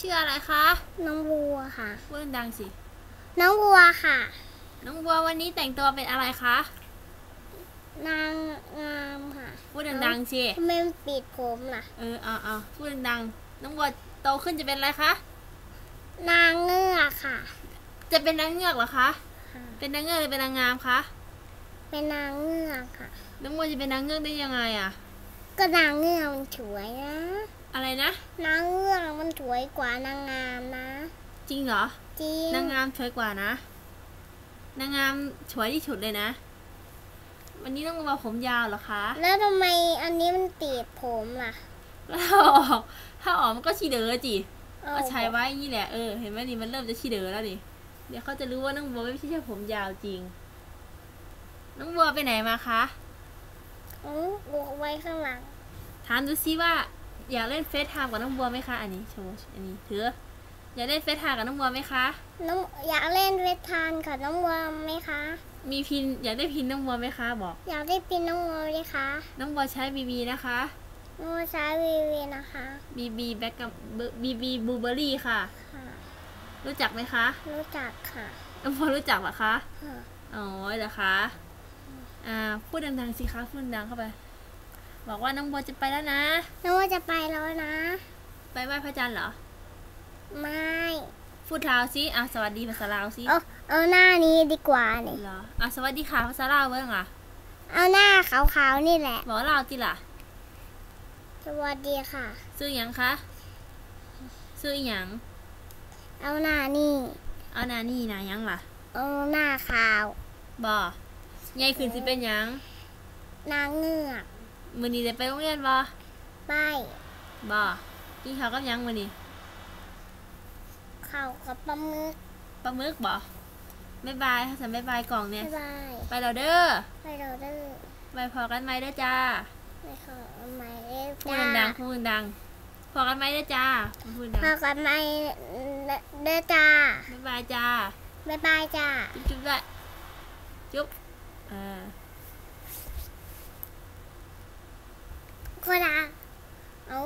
ชื่ออะไรคะ น้องบัวค่ะพูดดังๆสิ น้องบัวค่ะ น้องบัววันนี้แต่งตัวเป็นอะไรคะ นางงามค่ะพูดดังๆสิทำไมมันปิดผมล่ะ เออเอาเอาพูดดังๆน้องบัวโตขึ้นจะเป็นอะไรคะ นางเงือกค่ะ จะเป็นนางเงือกเหรอคะค่ะเป็นนางเงือกหรือเป็นนางงามคะ เป็นนางเงือกค่ะ น้องบัวจะเป็นนางเงือกได้ยังไงอะก็นางเงือกมันสวยนะ อะไรนะ นางเงือกมันสวยกว่านางงามนะ จริงเหรอ จริง นางงามสวยกว่านะ นางงามสวยที่สุดเลยนะ วันนี้ต้องมาผมยาวเหรอคะ แล้วทำไมอันนี้มันติดผมล่ะแล้วถ้าออก ถ้าออกมันก็ชีเดอจิเอาก็ใช้ไว้อย่างนี่แหละ เออ เห็นไหมนี่มันเริ่มจะชีเดอแล้วนี่ เดี๋ยวเขาจะรู้ว่าน้องบัวไม่ใช่แค่ผมยาวจริง น้องบัวไปไหนมาคะเอาวกไว้ข้างหลัง ถามดูซิว่า อยากเล่นเฟซไทม์กับน้องบัวไหมคะ อันนี้โชว์อันนี้ถืออยากเล่นเฟซไทม์กับน้องบัวไหมคะน้องอยากเล่นเวททานกับน้องบัวไหมคะ มีพินอยากได้พินน้องบัวไหมคะบอก อยากได้ปินน้องบัวไหมคะน้องบัวใช้บีบีนะคะน้องบัวใช้วีวีนะคะบีบีแบ็กกับบีบีบูเบอรี่ค่ะ ค่ะ รู้จักไหมคะรู้จักค่ะน้องบัวรู้จักเหรอคะค่ะอ๋อเหรอคะอ่าพูดดังๆสิคะพูดดังเข้าไป บอกว่าน้องบัวจะไปแล้วนะ น้องบัวจะไปแล้วนะ ไปไหว้พระจันทร์เหรอ ไม่พูดลาวสิอะสวัสดีภาษาลาวสิเอาเอาหน้านี้ดีกว่านี่เหรออะสวัสดีค่ะภาษาลาวเบิ้งอะเอาหน้าขาวๆนี่แหละ บอกลาวจิล่ะ สวัสดีค่ะ ซื้อหยังคะ ซื้ออหยัง เอาหน้านี่ เอาหนานี่หนาหยังล่ะ เอาหน้าขาว บ่ใหญ่ขึ้นสิเป็นหยัง นางเงือก มื้อนี้ได้ไปโรงเรียนบ่ไปบ่กินข้าวกับหยังมื้อนี้เข่ากับปลาหมึกปลาหมึกบ่บ๊ายบายค่ะสันบ๊ายบายกล่องเนี่ยบ๊ายบายไปแล้วเด้อไปเราเด้อไปพอกันไหมเด้อจ้าไปขอเอาไม้เด้อพูดจ้าดังๆพูดดังๆพอกันไหมเด้อจ้าพูดดังพอกันไม้เด้อจ้าบ๊ายบายจ้าบ๊ายบายจ้า จุ๊บๆด้วยจุ๊บเออ ก็ได้เอา